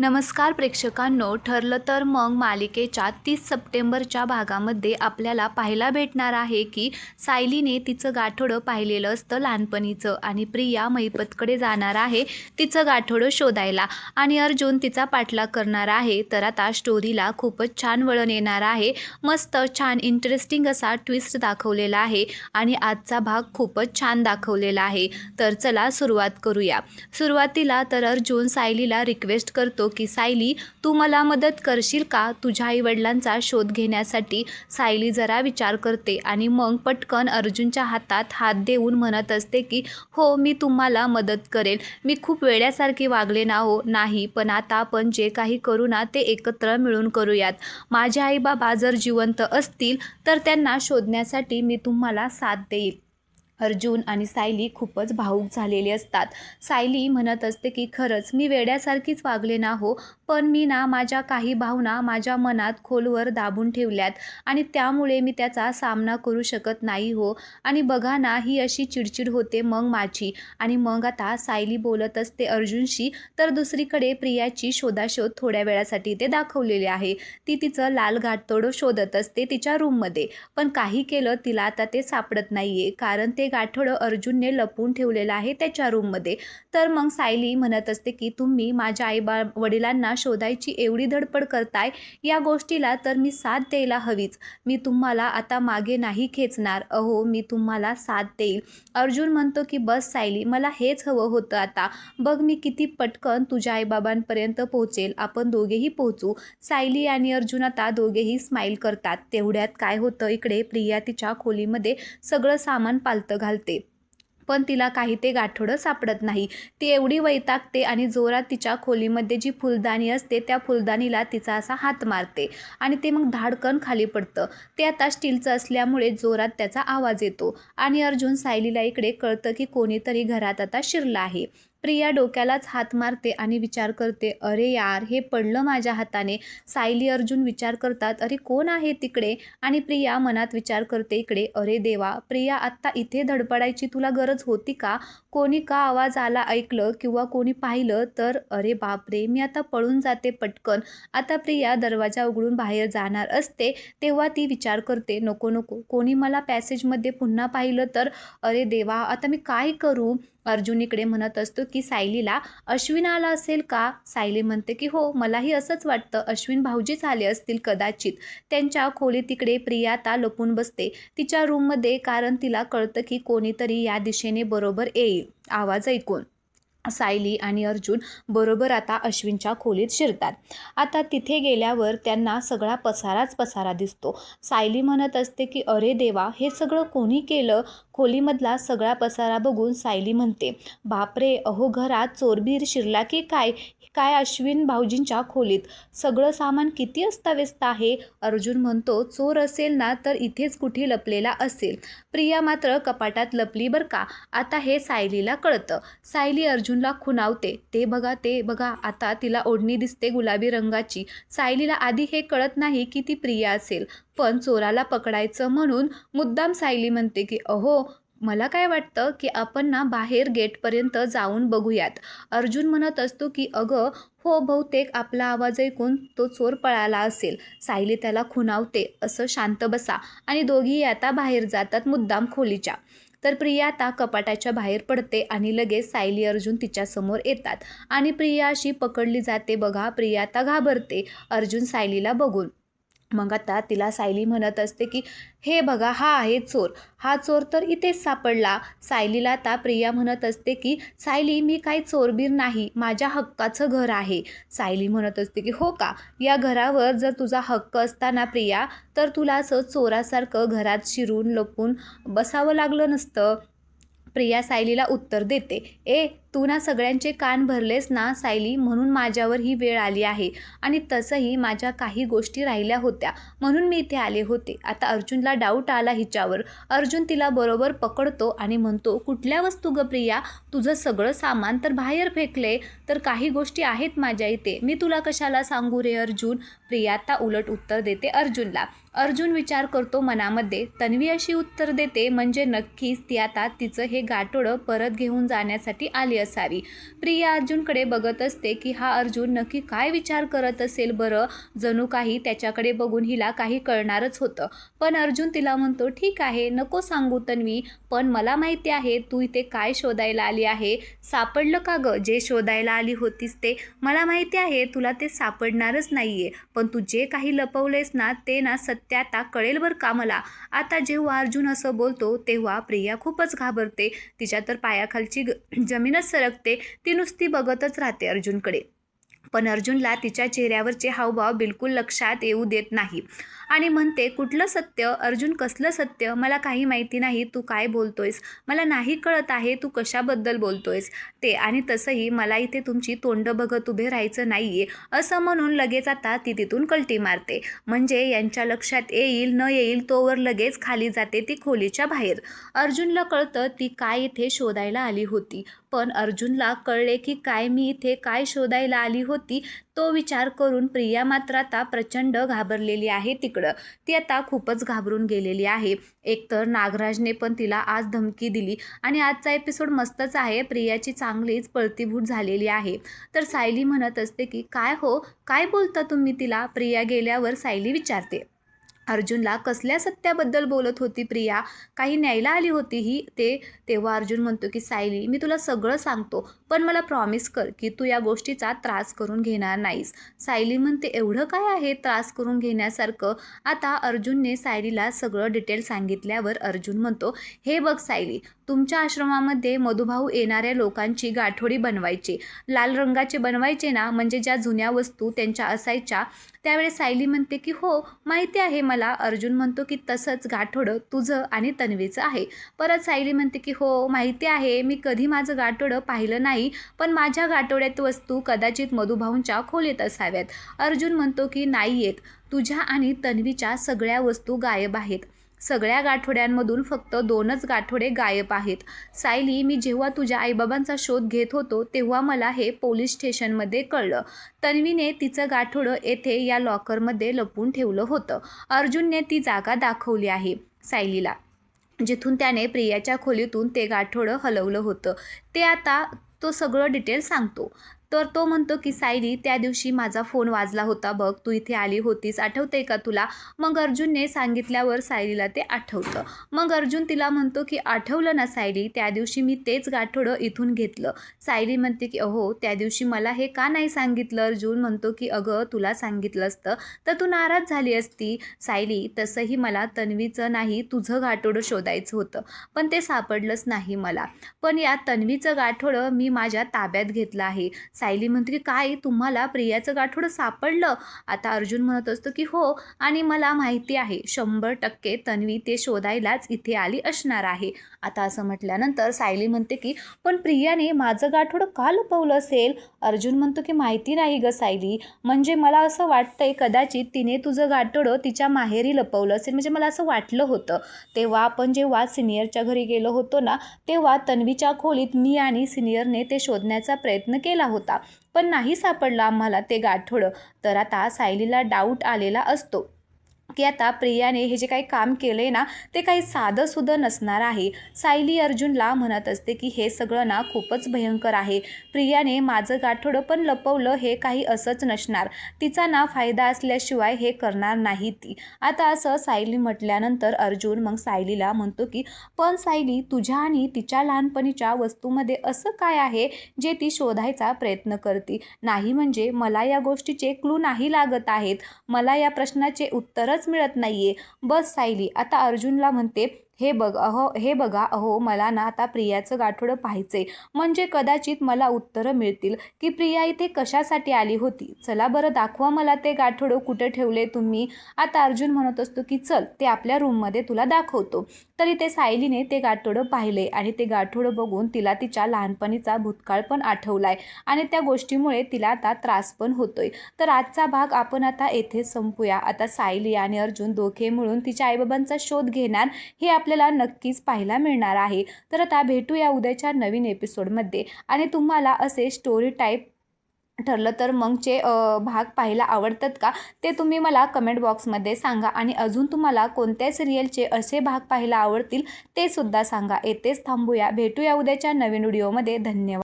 नमस्कार प्रेक्षकांनो ठरलं तर मग मालिकेच्या तीस सप्टेंबरच्या भागामध्ये आपल्याला पाहायला भेटणार आहे की सायलीने तिचं गाठोडं पाहिलेलं असतं लहानपणीचं आणि प्रिया मैपतकडे जाणार आहे तिचं गाठोडं शोधायला. आणि अर्जुन तिचा पाठलाग करणार आहे तर आता स्टोरीला खूपच छान वळण येणार आहे. मस्त छान इंटरेस्टिंग असा ट्विस्ट दाखवलेला आहे आणि आजचा भाग खूपच छान दाखवलेला आहे. तर चला सुरुवात करूया. सुरुवातीला तर अर्जुन सायलीला रिक्वेस्ट करतो की सायली तू मला मदत करशील का? तुझ्या आईवडिलांचा शोध घेण्यासाठी सायली जरा विचार करते आणि मग पटकन अर्जुनच्या हातात हात देऊन म्हणत असते की हो मी तुम्हाला मदत करेल. मी खूप वेड्यासारखे वागले ना हो नाही पण आता आपण जे काही करू ना ते एकत्र मिळून करूयात. माझे आई बाबा जर जिवंत असतील तर त्यांना शोधण्यासाठी मी तुम्हाला साथ देईल. अर्जुन आणि सायली खूपच भावूक झालेले असतात. सायली म्हणत असते की खरंच मी वेड्यासारखीच वागले ना हो पण मी ना माझ्या काही भावना माझ्या मनात खोलवर दाबून ठेवल्यात आणि त्यामुळे मी त्याचा सामना करू शकत नाही हो. आणि बघा ना ही अशी चिडचिड होते मग माझी. आणि मग आता सायली बोलत असते अर्जुनशी तर दुसरीकडे प्रियाची शोधाशोध थोड्या वेळासाठी ते दाखवलेले आहे. ती तिचं लाल गाठतोडं शोधत असते तिच्या रूममध्ये. पण काही केलं तिला आता ते सापडत नाही आहे कारण ते गाठोडं अर्जुनने लपवून ठेवलेलं आहे त्याच्या रूममध्ये. तर मग सायली म्हणत असते की तुम्ही माझ्या आई बा वडिलांना शोधायची एवढी धडपड करताय या गोष्टीला तर मी साथ द्यायला हवीच. मी तुम्हाला आता मागे नाही खेचणार. अहो मी तुम्हाला साथ देईल. अर्जुन म्हणतो की बस सायली मला हेच हवं होतं आता. बघ मी किती पटकन तुझ्या आईबाबांपर्यंत पोहोचेल. आपण दोघेही पोहोचू. सायली आणि अर्जुन आता दोघेही स्माईल करतात. तेवढ्यात काय होतं? इकडे प्रिया तिच्या खोलीमध्ये सगळं सामान पालतं घालते. पण तिला काही ते गाठोडं सापडत नाही. ती एवढी वैतागते आणि जोरात तिच्या खोलीमध्ये जी फुलदाणी असते त्या फुलदाणीला तिचा असा हात मारते आणि ते मग धाडकन खाली पडतं. ते आता स्टीलचं असल्यामुळे जोरात त्याचा आवाज येतो आणि अर्जुन सायलीला इकडे कळतं की कोणीतरी घरात आता शिरलं आहे. प्रिया डोक्यालाच हात मारते आणि विचार करते अरे यार हे पडलं माझ्या हाताने. सायली अर्जुन विचार करतात अरे कोण आहे तिकडे? आणि प्रिया मनात विचार करते इकडे अरे देवा प्रिया आत्ता इथे धडपडायची तुला गरज होती का? कोणी का आवाज आला ऐकलं किंवा कोणी पाहिलं तर? अरे बापरे मी आता पळून जाते पटकन. आता प्रिया दरवाजा उघडून बाहेर जाणार असते तेव्हा ती विचार करते नको नको. कोणी मला पॅसेजमध्ये पुन्हा पाहिलं तर? अरे देवा आता मी काय करू? अर्जुन इकडे म्हणत असतो की सायलीला अश्विन आला असेल का? सायली म्हणते की हो मलाही असंच वाटतं. अश्विन भाऊजीच आले असतील कदाचित. त्यांच्या खोली तिकडे प्रिया आता लपून बसते. तिच्या रूममध्ये कारण तिला कळतं की कोणीतरी या दिशेने बरोबर येईल. आवाज ऐकून. सायली आणि अर्जुन बरोबर आता अश्विनच्या खोलीत शिरतात. आता तिथे गेल्यावर त्यांना सगळा पसाराच पसारा दिसतो. सायली म्हणत असते की अरे देवा हे सगळं कोणी केलं? खोलीमधला सगळा पसारा बघून सायली म्हणते बापरे अहो घरात चोरबीर शिरला की काय? काय अश्विन भाऊजींच्या खोलीत? सगळं सामान किती अस्ताव्यस्त आहे? अर्जुन म्हणतो चोर असेल ना तर इथेच कुठे लपलेला असेल? प्रिया मात्र कपाटात लपली बरं का? आता हे सायलीला कळतं. सायली अर्जुनला खुनावते ते बघा ते बघा आता तिला ओढणी दिसते गुलाबी रंगाची. सायलीला आधी हे कळत नाही की ती प्रिया असेल. पण चोराला पकडायचं म्हणून मुद्दाम सायली म्हणते की अहो मला काय वाटतं की आपण ना बाहेर गेटपर्यंत जाऊन बघूयात. अर्जुन म्हणत असतो की अगं हो बहुतेक आपला आवाज ऐकून तो चोर पळाला असेल. सायली त्याला खुणावते. असं शांत बसा. आणि दोघीही आता बाहेर जातात मुद्दाम खोलीच्या. तर प्रिया आता कपाटाच्या बाहेर पडते आणि लगेच सायली अर्जुन तिच्यासमोर येतात. आणि प्रिया अशी पकडली जाते. बघा प्रिया आता घाबरते. अर्जुन सायलीला बघून. मग आता तिला सायली म्हणत असते की हे बघा हा आहे चोर. हा चोर तर इथेच सापडला. सायलीला आता प्रिया म्हणत असते की सायली मी काही चोरबीर नाही. माझ्या हक्काचं घर आहे. सायली म्हणत असते की हो का? या घरावर जर तुझा हक्क असताना प्रिया तर तुला असं चोरासारखं घरात शिरून लपून बसावं लागलं नसतं. प्रिया सायलीला उत्तर देते ए तू ना सगळ्यांचे कान भरलेस ना सायली म्हणून माझ्यावर ही वेळ आली आहे. आणि तसंही माझ्या काही गोष्टी राहिल्या होत्या म्हणून मी इथे आले होते. आता अर्जुनला डाऊट आला हिच्यावर. अर्जुन तिला बरोबर पकडतो आणि म्हणतो कुठल्या वस्तू ग प्रिया? तुझं सगळं सामान तर बाहेर फेकले तर काही गोष्टी आहेत माझ्या इथे. मी तुला कशाला सांगू रे अर्जुन? प्रिया आता उलट उत्तर देते अर्जुनला. अर्जुन विचार करतो मनामध्ये तन्वी अशी उत्तर देते. म्हणजे नक्कीच ती आता तिचं हे गाठोडं परत घेऊन जाण्यासाठी आली असावी. प्रिया अर्जुनकडे बघत असते की हा अर्जुन नक्की काय विचार करत असेल बरं? जणू काही त्याच्याकडे बघून हिला काही कळणारच होतं. पण अर्जुन तिला म्हणतो ठीक आहे नको सांगू तन्वी पण मला माहिती आहे तू इथे काय शोधायला आली आहे? सापडलं का गं? जे शोधायला आली होतीस ते. मला माहिती आहे तुला ते सापडणारच नाही आहे पण तू जे काही लपवलेस ना ते ना सत्य आता कळेल बरं का मला? आता जेव्हा अर्जुन असं बोलतो तेव्हा प्रिया खूपच घाबरते. तिच्या तर पायाखालची जमीनच सरकते ती नुसती बघतच राहते अर्जुनकडे. पण अर्जुनला तिच्या चेहऱ्यावरचे हावभाव बिलकुल लक्षात येऊ देत नाही. आणि म्हणते कुठलं सत्य? अर्जुन कसलं सत्य? मला काही माहिती नाही तू काय बोलतोयस? मला नाही कळत आहे तू कशाबद्दल बोलतोयस ते आणि तसंही मला इथे तुमची तोंड बघत उभे राहायचं नाही आहे असं म्हणून लगेच आता ती तिथून कलटी मारते. म्हणजे यांच्या लक्षात येईल न येईल तोवर लगेच खाली जाते ती खोलीच्या बाहेर. अर्जुनला कळतं ती काय इथे शोधायला आली होती. पण अर्जुनला कळले की काय मी इथे काय शोधायला आली होती तो विचार करून प्रिया मात्र आता प्रचंड घाबरलेली आहे तिकडं. ती आता खूपच घाबरून गेलेली आहे. एकतर नागराजने पण तिला आज धमकी दिली आणि आजचा एपिसोड मस्तच आहे. प्रियाची चांगलीच पळतीभूट झालेली आहे. तर सायली म्हणत असते की काय हो? काय बोलता तुम्ही तिला? प्रिया गेल्यावर सायली विचारते. अर्जुनला कसल्या सत्याबद्दल बोलत होती प्रिया? काही न्यायला आली होती ही ते? तेव्हा अर्जुन म्हणतो की सायली मी तुला सगळं सांगतो पण मला प्रॉमिस कर की तू या गोष्टीचा त्रास करून घेणार नाहीस. सायली म्हणते एवढं काय आहे त्रास करून घेण्यासारखं? आता अर्जुनने सायलीला सगळं डिटेल सांगितल्यावर अर्जुन म्हणतो हे बघ सायली तुमच्या आश्रमामध्ये मधुभाऊ येणाऱ्या लोकांची गाठोडी बनवायची. लाल रंगाचे बनवायचे ना म्हणजे ज्या जुन्या वस्तू त्यांच्या असायच्या त्यावेळेस सायली म्हणते की हो माहिती आहे मला. अर्जुन म्हणतो की तसंच गाठोडं तुझं आणि तन्वीचं आहे. परत सायली म्हणते की हो माहिती आहे मी कधी माझं गाठोडं पाहिलं नाही पण माझ्या गाठोड्यात वस्तू कदाचित मधुभाऊंच्या खोलीत असाव्यात. अर्जुन म्हणतो की नाही येत तुझ्या आणि तन्वीच्या सगळ्या वस्तू गायब आहेत. सगळ्या गाठोड्यांमधून फक्त दोनच गाठोडे गायब आहेत. सायली मी जेव्हा तुझ्या आईबाबांचा शोध घेत होतो तेव्हा मला हे पोलीस स्टेशनमध्ये कळलं. तन्वीने तिचं गाठोडं येथे या लॉकरमध्ये लपून ठेवलं होतं. अर्जुनने ती जागा दाखवली आहे सायलीला जिथून त्याने प्रियाच्या खोलीतून ते गाठोडं हलवलं होतं. ते आता तो सगळं डिटेल सांगतो. तर तो म्हणतो की सायली त्या दिवशी माझा फोन वाजला होता बघ. तू इथे आली होतीस. आठवते का तुला? मग अर्जुनने सांगितल्यावर सायलीला ते आठवतं. मग अर्जुन तिला म्हणतो की आठवलं ना सायली त्या दिवशी मी तेच गाठोडं इथून घेतलं. सायली म्हणते की अहो त्या दिवशी मला हे का नाही सांगितलं? अर्जुन म्हणतो की अगं तुला सांगितलं असतं. तर तू नाराज झाली असती. सायली तसंही मला तन्वीचं नाही तुझं गाठोडं शोधायचं होतं. पण ते सापडलंच नाही मला. पण या तन्वीचं गाठोडं मी माझ्या ताब्यात घेतलं आहे. सायली म्हणते की काय तुम्हाला प्रियाचं गाठोडं सापडलं? आता अर्जुन म्हणत असतो की हो आणि मला माहिती आहे शंभर टक्के तन्वी ते शोधायलाच इथे आली असणार आहे. आता असं म्हटल्यानंतर सायली म्हणते की पण प्रियाने माझं गाठोडं का लपवलं असेल? अर्जुन म्हणतो की माहिती नाही ग सायली. म्हणजे मला असं वाटतंय कदाचित तिने तुझं गाठोडं तिच्या माहेरी लपवलं असेल. म्हणजे मला असं वाटलं होतं. तेव्हा आपण जेव्हा सिनियरच्या घरी गेलो होतो ना तेव्हा तन्वीच्या खोलीत मी आणि सिनियरने ते शोधण्याचा प्रयत्न केला होता. पण नाही सापडलं आम्हाला ते गाठोडं. तर आता सायलीला डाऊट आलेला असतो. की आता प्रियाने हे जे काही काम केलं आहे ना ते काही साधं नसणार आहे. सायली अर्जुनला म्हणत असते की हे सगळं ना खूपच भयंकर आहे. प्रियाने माझं गाठोडं पण लपवलं हे काही असंच नसणार. तिचा ना फायदा असल्याशिवाय हे करणार नाही ती. आता असं सायली म्हटल्यानंतर अर्जुन मग सायलीला म्हणतो की पण सायली तुझ्या आणि तिच्या लहानपणीच्या वस्तूमध्ये असं काय आहे जे ती शोधायचा प्रयत्न करते? नाही म्हणजे मला या गोष्टीचे क्लू नाही लागत आहेत. मला या प्रश्नाचे उत्तरच मिळत नाहीये. बस सायली आता अर्जुनला म्हणते हे बघ अहो हे बघा अहो मला ना आता प्रियाचं गाठोडं पाहायचंय. म्हणजे कदाचित मला उत्तरं मिळतील की प्रिया इथे कशासाठी आली होती? चला बरं दाखवा मला ते गाठोडं कुठे ठेवले तुम्ही. आता अर्जुन म्हणत असतो की चल ते आपल्या रूममध्ये तुला दाखवतो. तरी ते सायलीने ते गाठोडं पाहिले आणि ते गाठोडं बघून तिला तिच्या लहानपणीचा भूतकाळ पण आठवलाय आणि त्या गोष्टीमुळे तिला आता त्रास पण होतोय. तर आजचा भाग आपण आता येथे संपूया. आता सायली आणि अर्जुन दोघे मिळून तिच्या आईबाबांचा शोध घेणार हे आपल्याला नक्कीच पाहायला मिळणार आहे. तर आता भेटूया उद्याच्या नवीन एपिसोडमध्ये. आणि तुम्हाला असे स्टोरी टाईप ठरलं तर मगचे भाग पाहायला आवडतात का? ते तुम्ही मला कमेंट बॉक्समध्ये सांगा. आणि अजून तुम्हाला कोणत्या सिरियलचे असे भाग पाहायला आवडतील ते सुद्धा सांगा. येथेच थांबूया. भेटूया उद्याच्या नवीन व्हिडिओमध्ये धन्यवाद.